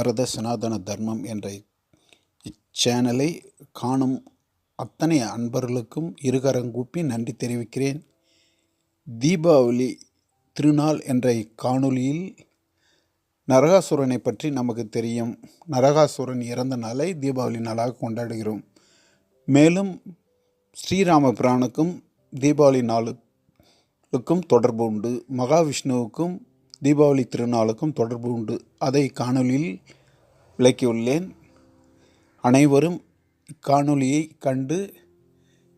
பாரத சனாதன தர்மம் என்ற இச்சேனலை காணும் அத்தனை அன்பர்களுக்கும் இருகரங்கூப்பி நன்றி தெரிவிக்கிறேன். தீபாவளி திருநாள் என்ற இக்காணொளியில் நரகாசுரனை பற்றி நமக்கு தெரியும். நரகாசுரன் இறந்த நாளை தீபாவளி நாளாக கொண்டாடுகிறோம். மேலும் ஸ்ரீராம பிரானுக்கும் தீபாவளி நாளுக்கும் தொடர்பு உண்டு. மகாவிஷ்ணுவுக்கும் தீபாவளி திருநாளுக்கும் தொடர்பு உண்டு. அதை காணொளியில் விளக்கியுள்ளேன். அனைவரும் இக்காணொலியை கண்டு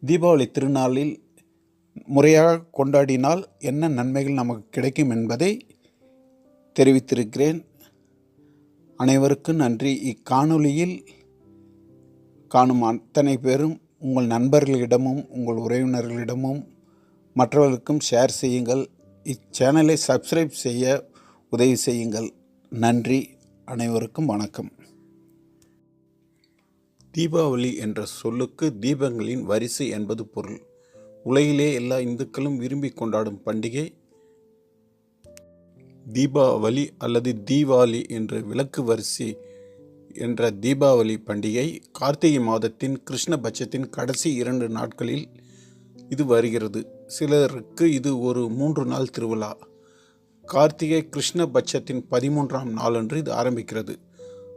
தீபாவளி திருநாளில் முறையாக கொண்டாடினால் என்ன நன்மைகள் நமக்கு கிடைக்கும் என்பதை தெரிவித்திருக்கிறேன். அனைவருக்கும் நன்றி. இக்காணொளியில் காணும் அத்தனை பேரும் உங்கள் நண்பர்களிடமும் உங்கள் உறவினர்களிடமும் மற்றவர்களுக்கும் ஷேர் செய்யுங்கள். இச்சேனலை சப்ஸ்கிரைப் செய்ய உதவி செய்யுங்கள். நன்றி. அனைவருக்கும் வணக்கம். தீபாவளி என்ற சொல்லுக்கு தீபங்களின் வரிசை என்பது பொருள். உலகிலே எல்லா இந்துக்களும் விரும்பி கொண்டாடும் பண்டிகை. தீபாவளி அல்லது தீபாவளி என்ற விளக்கு வரிசை என்ற தீபாவளி பண்டிகை கார்த்திகை மாதத்தின் கிருஷ்ணபட்சத்தின் கடைசி இரண்டு நாட்களில் இது வருகிறது. சிலருக்கு இது ஒரு மூன்று நாள் திருவிழா. கார்த்திகை கிருஷ்ணபட்சத்தின் பதிமூன்றாம் நாளன்று இது ஆரம்பிக்கிறது.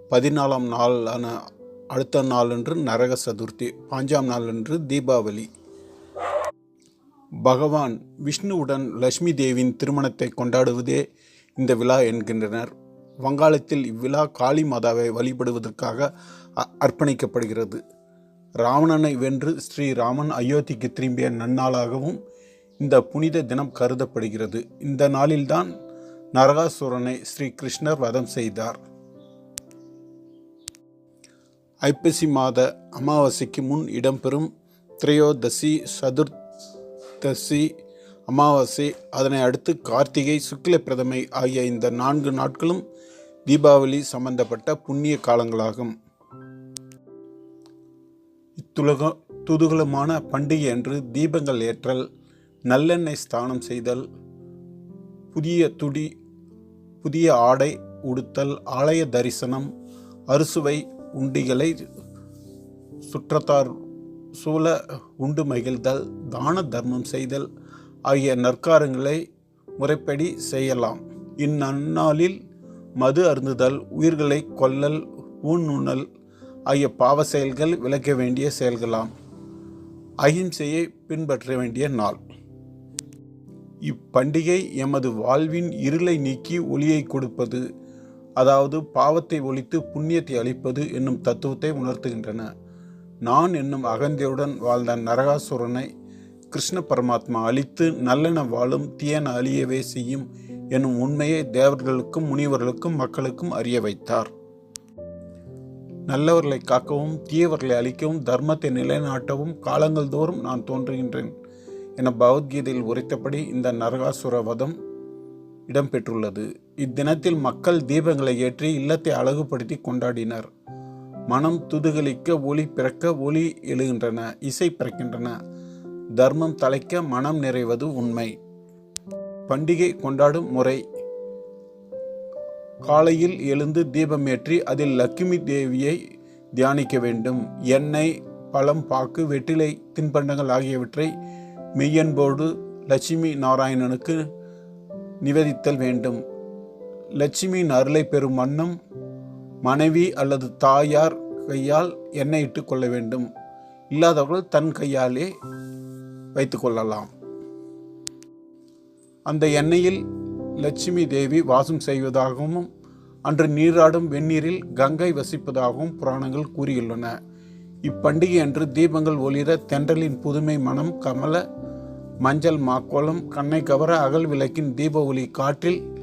பதினாலாம் நாளான அடுத்த நாளன்று நரக சதுர்த்தி பாஞ்சாம் நாளன்று தீபாவளி. பகவான் விஷ்ணுவுடன் லட்சுமி தேவியின் திருமணத்தை கொண்டாடுவதே இந்த விழா என்கின்றனர். வங்காளத்தில் இவ்விழா காளி மாதாவை வழிபடுவதற்காக அ- அர்ப்பணிக்கப்படுகிறது. ராவணனை வென்று ஸ்ரீராமன் அயோத்திக்கு திரும்பிய நன்னாளாகவும் இந்த புனித தினம் கருதப்படுகிறது. இந்த நாளில்தான் நரகாசுரனை ஸ்ரீ கிருஷ்ணர் வதம் செய்தார். ஐப்பசி மாத அமாவாசைக்கு முன் இடம்பெறும் திரையோதசி சதுர்தசி அமாவாசை அதனை அடுத்து கார்த்திகை சுக்ல பிரதமை ஆகிய இந்த நான்கு நாட்களும் தீபாவளி சம்பந்தப்பட்ட புண்ணிய காலங்களாகும். துலக துதுகலமான பண்டிகை அன்று தீபங்கள் ஏற்றல் நல்லெண்ணெய் ஸ்தானம் செய்தல் புதிய துடி புதிய ஆடை உடுத்தல் ஆலய தரிசனம் அறுசுவை உண்டிகளை சுற்றத்தார் சூழ உண்டு மகிழ்தல் தான தர்மம் செய்தல் ஆகிய நற்காரங்களை முறைப்படி செய்யலாம். இந்நன்னாளில் மது அருந்துதல் உயிர்களை கொல்லல் ஊன் உண்ணல் ஆகிய பாவ செயல்கள் விளக்க வேண்டிய செயல்களாம். அகிம்சையை பின்பற்ற வேண்டிய நாள். இப்பண்டிகை எமது வாழ்வின் இருளை நீக்கி ஒளியை கொடுப்பது அதாவது பாவத்தை ஒழித்து புண்ணியத்தை அளிப்பது என்னும் தத்துவத்தை உணர்த்துகின்றன. நான் என்னும் அகந்தையுடன் வாழ்ந்த நரகாசுரனை கிருஷ்ண பரமாத்மா அழித்து நல்லென வாழும் தீயன அழியவே செய்யும் என்னும் உண்மையை தேவர்களுக்கும் முனிவர்களுக்கும் மக்களுக்கும் அறிய வைத்தார். நல்லவர்களை காக்கவும் தீயவர்களை அழிக்கவும் தர்மத்தை நிலைநாட்டவும் காலங்கள் தோறும் நான் தோன்றுகின்றேன் என பகவத்கீதையில் உரைத்தபடி இந்த நரகாசுர வதம் இடம்பெற்றுள்ளது. இத்தினத்தில் மக்கள் தீபங்களை ஏற்றி இல்லத்தை அழகுபடுத்தி கொண்டாடினர். மனம் துதுகளிக்க ஒளி பிறக்க ஒளி எழுகின்றன இசை பிறக்கின்றன. தர்மம் தலைக்க மனம் நிறைவது உண்மை. பண்டிகை கொண்டாடும் முறை. காலையில் எழுந்து தீபமேற்றி அதில் லட்சுமி தேவியை தியானிக்க வேண்டும். எண்ணெய் பழம் பாக்கு வெற்றிலை தின்பண்டங்கள் ஆகியவற்றை மெய்யன்போடு லட்சுமி நாராயணனுக்கு நிவேதித்தல் வேண்டும். லட்சுமியின் அருளை பெறும் வண்ணம் மனைவி அல்லது தாயார் கையால் எண்ணெய் இட்டு கொள்ள வேண்டும். இல்லாதவர்கள் தன் கையாலே வைத்து கொள்ளலாம். அந்த எண்ணெயில் லட்சுமி தேவி வாசம் செய்வதாகவும் அன்று நீராடும் வெந்நீரில் கங்கை வசிப்பதாகவும் புராணங்கள் கூறியுள்ளன. இப்பண்டிகை அன்று தீபங்கள் ஒளிர தென்றலின் புதுமை மனம் கமல மஞ்சள் மாக்கோலம் கண்ணை கவர அகல் விளக்கின் தீப ஒளி காற்றில்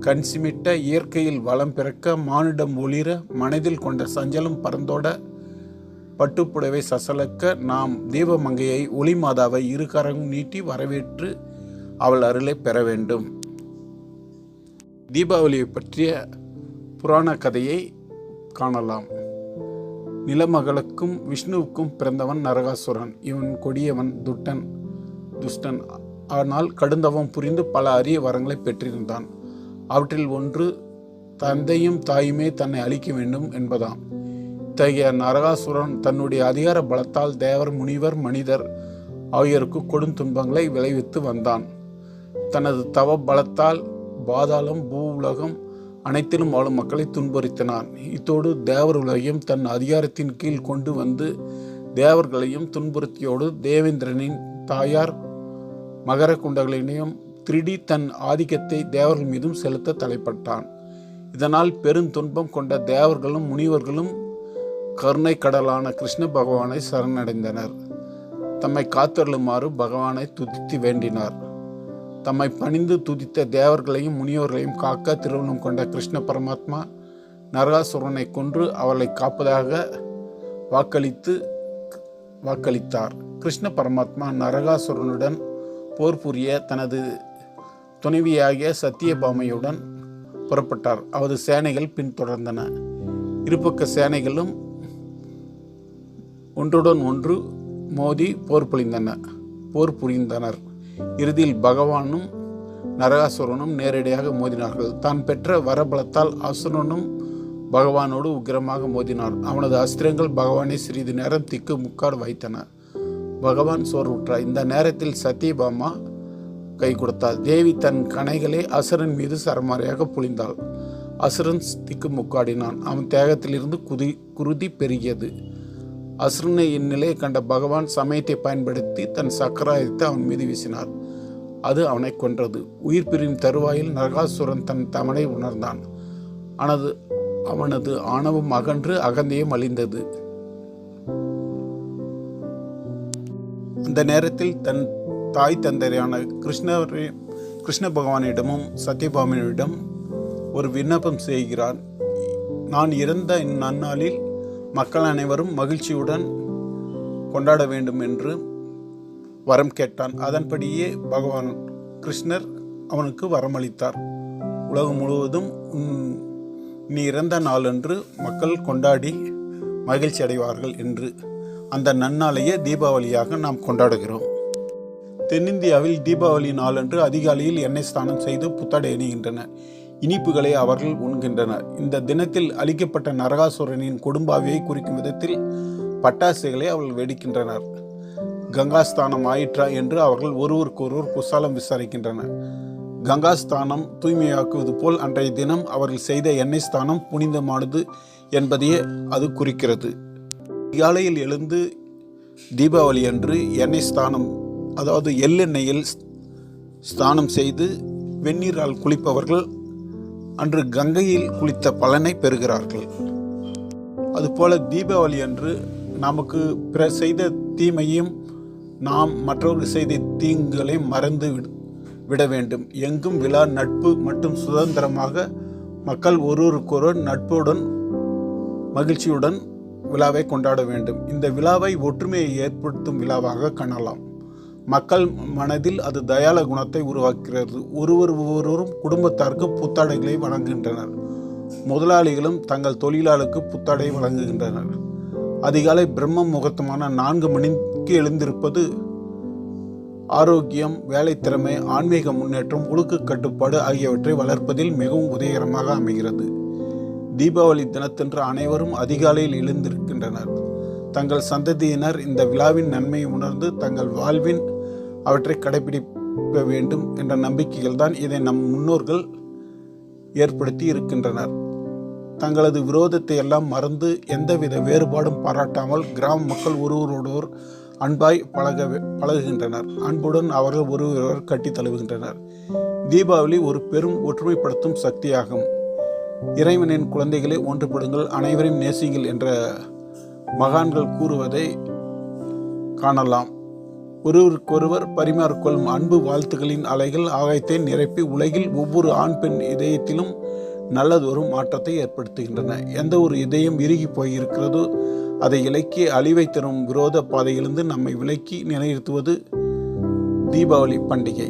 கண் சிமிட்ட இயற்கையில் வளம் பிறக்க மானிடம் ஒளிர மனதில் கொண்ட சஞ்சலம் பறந்தோட பட்டுப்புடவை சசலக்க நாம் தீபமங்கையை ஒளி மாதாவை இரு நீட்டி வரவேற்று அவள் அருளை பெற வேண்டும். தீபாவளியை பற்றிய புராண கதையை காணலாம். நிலமகளுக்கும் விஷ்ணுவுக்கும் பிறந்தவன் நரகாசுரன். இவன் கொடியவன் துட்டன் துஷ்டன். ஆனால் கடுந்தவம் புரிந்து பல அரிய வரங்களை பெற்றிருந்தான். அவற்றில் ஒன்று தந்தையும் தாயுமே தன்னை அழிக்க வேண்டும் என்பதாம். இத்தகைய நரகாசுரன் தன்னுடைய அதிகார பலத்தால் தேவர் முனிவர் மனிதர் ஆகியோருக்கு கொடும் துன்பங்களை விளைவித்து வந்தான். தனது தவ பலத்தால் பாதாளம் பூ உலகம் அனைத்திலும் வாழும் மக்களை துன்புறுத்தினான். இத்தோடு தேவர் உலகையும் தன் அதிகாரத்தின் கீழ் கொண்டு வந்து தேவர்களையும் துன்புறுத்தியோடு தேவேந்திரனின் தாயார் மகர குண்டங்களினையும் திருடி தன் ஆதிக்கத்தை தேவர்கள் மீதும் செலுத்த தலைப்பட்டான். இதனால் பெருந்துன்பம் கொண்ட தேவர்களும் முனிவர்களும் கருணை கடலான கிருஷ்ண பகவானை சரணடைந்தனர். தம்மை காத்தருளுமாறு பகவானை துதித்து வேண்டினார். தம்மை பணிந்து துதித்த தேவர்களையும் முனியோர்களையும் காக்க திருமணம் கொண்ட கிருஷ்ண பரமாத்மா நரகாசுரனை கொன்று அவர்களை காப்பதாக வாக்களித்து வாக்களித்தார். கிருஷ்ண பரமாத்மா நரகாசுரனுடன் போர் புரிய தனது துணைவியாகிய சத்தியபாமையுடன் புறப்பட்டார். அவரது சேனைகள் பின்தொடர்ந்தன. இருபக்க சேனைகளும் ஒன்றுடன் ஒன்று மோதி போர் புரிந்தன போர் புரிந்தனர். இறுதியில் பகவானும் நரகாசுரனும் நேரடியாக மோதினார்கள். தான் பெற்ற வரபலத்தால் அசுரனும் பகவானோடு உக்கிரமாக மோதினார். அவனது அஸ்திரங்கள் பகவானை சிறிது நேரம் திக்கு முக்காடு வைத்தன. பகவான் சோர்வுற்றார். இந்த நேரத்தில் சத்யபாமா கை கொடுத்தாள். தேவி தன் கணைகளை அசுரன் மீது சரமாரியாக புழிந்தாள். அசுரன் திக்கு முக்காடினான். அவன் தேகத்திலிருந்து குதி குருதி பெருகியது. அசுரனை இந்நிலையை கண்ட பகவான் சமயத்தை பயன்படுத்தி தன் சக்கராயத்தை அவன் மீது வீசினார். அது அவனை கொன்றது. உயிர் பிரியும் தருவாயில் நரகாசுரன் தன் தமனை உணர்ந்தான். ஆனது அவனது ஆணவம் அகன்று அகந்தையும் அழிந்தது. அந்த நேரத்தில் தன் தாய் தந்தையான கிருஷ்ணரே கிருஷ்ண பகவானிடமும் சத்யபாமனிடம் ஒரு விண்ணப்பம் செய்கிறான் நான் இறந்த இந்நன்னாளில் மக்கள் அனைவரும் மகிழ்ச்சியுடன் கொண்டாட வேண்டும் என்று வரம் கேட்டான். அதன்படியே பகவான் கிருஷ்ணர் அவனுக்கு வரமளித்தார் உலகம் முழுவதும் நீ இறந்த நாளன்று மக்கள் கொண்டாடி மகிழ்ச்சி அடைவார்கள் என்று அந்த நன்னாளையே தீபாவளியாக நாம் கொண்டாடுகிறோம். தென்னிந்தியாவில் தீபாவளி நாளன்று அதிகாலையில் எண்ணெய் ஸ்நானம் செய்து புத்தாடை அணிகின்றனர். இனிப்புகளை அவர்கள் உண்கின்றனர். இந்த தினத்தில் அளிக்கப்பட்ட நரகாசுரனின் கொடும்பாவியை குறிக்கும் விதத்தில் பட்டாசுகளை அவர்கள் வெடிக்கின்றனர். கங்காஸ்தானம் ஆயிற்றா என்று அவர்கள் ஒருவருக்கொருவர் குசாலம் விசாரிக்கின்றனர். கங்காஸ்தானம் தூய்மையாக்குவது போல் அன்றைய தினம் அவர்கள் செய்த எண்ணெய் ஸ்தானம் புனிதமானது என்பதையே அது குறிக்கிறது. காலையில் எழுந்து தீபாவளி அன்று எண்ணெய் ஸ்தானம் அதாவது எள்ளெண்ணெயில் ஸ்தானம் செய்து வெந்நீரால் குளிப்பவர்கள் அன்று கங்கையில் குளித்த பலனை பெறுகிறார்கள். அதுபோல தீபாவளி அன்று நமக்கு பிற செய்த தீமையும் நாம் மற்றவர்கள் செய்த தீங்குகளை மறந்து விட வேண்டும். எங்கும் விழா நட்பு மற்றும் சுதந்திரமாக மக்கள் ஒருவருக்கொருவர் நட்புடன் மகிழ்ச்சியுடன் விழாவை கொண்டாட வேண்டும். இந்த விழாவை ஒற்றுமையை ஏற்படுத்தும் விழாவாக காணலாம். மக்கள் மனதில் அது தயால குணத்தை உருவாக்குகிறது. ஒருவர் ஒவ்வொருவரும் குடும்பத்தாருக்கு புத்தாடைகளை வழங்குகின்றனர். முதலாளிகளும் தங்கள் தொழிலாளருக்கு புத்தாடை வழங்குகின்றனர். அதிகாலை பிரம்ம முகூர்த்தமான நான்கு மணிக்கு எழுந்திருப்பது ஆரோக்கியம் வேலை திறமை ஆன்மீக முன்னேற்றம் ஒழுக்க கட்டுப்பாடு ஆகியவற்றை வளர்ப்பதில் மிகவும் உதயகரமாக அமைகிறது. தீபாவளி தினத்தன்று அனைவரும் அதிகாலையில் எழுந்திருக்கின்றனர். தங்கள் சந்ததியினர் இந்த விழாவின் நன்மையை உணர்ந்து தங்கள் வாழ்வின் அவற்றை கடைபிடிக்க வேண்டும் என்ற நம்பிக்கைகள் தான் இதை நம் முன்னோர்கள் ஏற்படுத்தி இருக்கின்றனர். தங்களது விரோதத்தை எல்லாம் மறந்து எந்தவித வேறுபாடும் பாராட்டாமல் கிராம மக்கள் ஒருவரோடொரு அன்பாய் பழக பழகுகின்றனர். அன்புடன் அவர்கள் ஒருவரொருவர் கட்டி தழுவுகின்றனர். தீபாவளி ஒரு பெரும் ஒற்றுமைப்படுத்தும் சக்தியாகும். இறைவனின் குழந்தைகளை ஒன்றுபடுங்கள் அனைவரையும் நேசிங்கள் என்ற மகான்கள் கூறுவதை காணலாம். ஒருவருக்கொருவர் பரிமாறிக்கொள்ளும் அன்பு வாழ்த்துக்களின் அலைகள் ஆகாயத்தை நிரப்பி உலகில் ஒவ்வொரு ஆண் பெண் இதயத்திலும் நல்லதொரு மாற்றத்தை ஏற்படுத்துகின்றன. எந்த ஒரு இதயம் இறுகி போயிருக்கிறதோ அதை இலக்கி அழிவை தரும் விரோத பாதையிலிருந்து நம்மை விலக்கி நிலைநிறுத்துவது தீபாவளி பண்டிகை.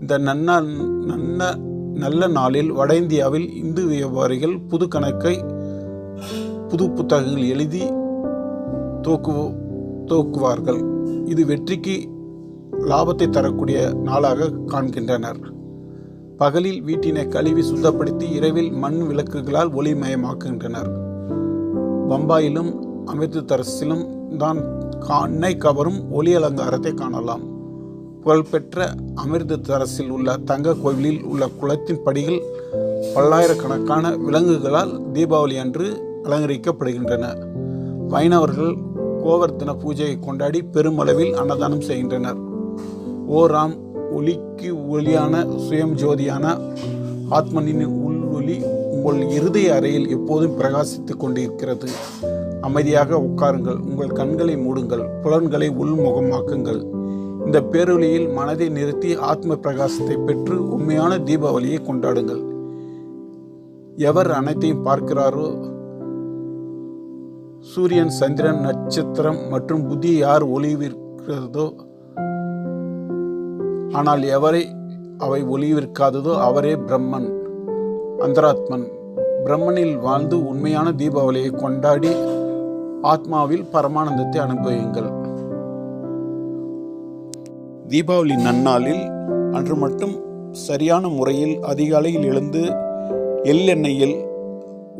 இந்த நன்ன நன்ன நல்ல நாளில் வட இந்தியாவில் இந்து வியாபாரிகள் புது கணக்கை புது புத்தகங்கள் எழுதி தோக்கு தோக்குவார்கள். இது வெற்றிக்கு லாபத்தை தரக்கூடிய நாளாக காண்கின்றனர். பகலில் வீட்டினை கழுவி சுத்தப்படுத்தி இரவில் மண் விளக்குகளால் ஒளிமயமாக்குகின்றனர் பம்பாயிலும் அமிர்தரசிலும் தான் கண்ணை கவரும் ஒளி அலங்காரத்தை காணலாம். புகழ்பெற்ற அமிர்தரசில் உள்ள தங்க கோவிலில் உள்ள குளத்தின் படிகள் பல்லாயிரக்கணக்கான விலங்குகளால் தீபாவளி அன்று அலங்கரிக்கப்படுகின்றன. வைணவர்கள் கோவர்த்தன பூஜையை கொண்டாடி பெருமளவில் அன்னதானம் செய்கின்றனர். ஓராம் ஒளிக்கு ஒளியான சுயம் ஜோதியான ஆத்மனின் உள் ஒளி உங்கள் இருதய அறையில் எப்போதும் பிரகாசித்துக் கொண்டிருக்கிறது. அமைதியாக உட்காருங்கள். உங்கள் கண்களை மூடுங்கள். புலன்களை உள்முகமாக்குங்கள். இந்த பேரொழியில் மனதை நிறுத்தி ஆத்ம பிரகாசத்தை பெற்று உண்மையான தீபாவளியை கொண்டாடுங்கள். எவர் அனைத்தையும் பார்க்கிறாரோ சூரியன் சந்திரன் நட்சத்திரம் மற்றும் புத்தி யார் ஒளிவிற்கிறதோ ஆனால் எவரை அவை ஒளிவிருக்காததோ அவரே பிரம்மன் அந்தராத்மன். பிரம்மனில் வாழ்ந்து உண்மையான தீபாவளியை கொண்டாடி ஆத்மாவில் பரமானந்தத்தை அனுபவியுங்கள். தீபாவளி நன்னாளில் அன்று மட்டும் சரியான முறையில் அதிகாலையில் எழுந்து எள்ளெண்ணெயில்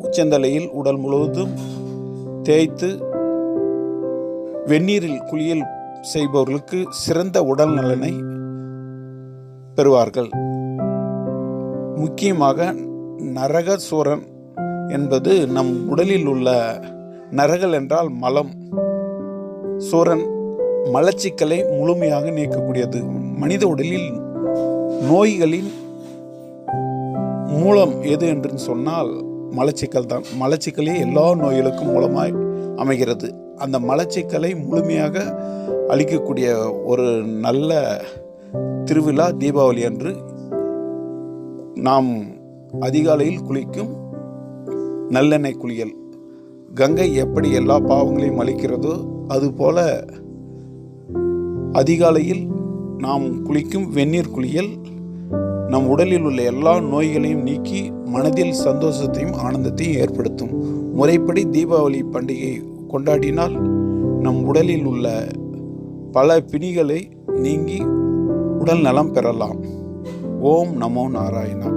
உச்சந்தலையில் உடல் முழுவதும் தேய்த்து வெந்நீரில் குளியல் செய்பவர்களுக்கு சிறந்த உடல் நலனை பெறுவார்கள். முக்கியமாக நரகசூரன் என்பது நம் உடலில் உள்ள நரகல் என்றால் மலம். சூரன் மலச்சிக்கலை முழுமையாக நீக்கக்கூடியது. மனித உடலில் நோய்களின் மூலம் எது என்று சொன்னால் மலச்சிக்கல் தான். மலச்சிக்கலே எல்லா நோய்களுக்கும் மூலமாய் அமைகிறது. அந்த மலச்சிக்கலை முழுமையாக அளிக்கக்கூடிய ஒரு நல்ல திருவிழா தீபாவளி அன்று நாம் அதிகாலையில் குளிக்கும் நல்லெண்ணெய் குளியல். கங்கை எப்படி எல்லா பாவங்களையும் அளிக்கிறதோ அதுபோல அதிகாலையில் நாம் குளிக்கும் வெந்நீர் குளியல் நம் உடலில் உள்ள எல்லா நோய்களையும் நீக்கி மனதில் சந்தோஷத்தையும் ஆனந்தத்தையும் ஏற்படுத்தும். முறைப்படி தீபாவளி பண்டிகை கொண்டாடினால் நம் உடலில் உள்ள பல பிணிகளை நீங்கி உடல் நலம் பெறலாம். ஓம் நமோ நாராயணா.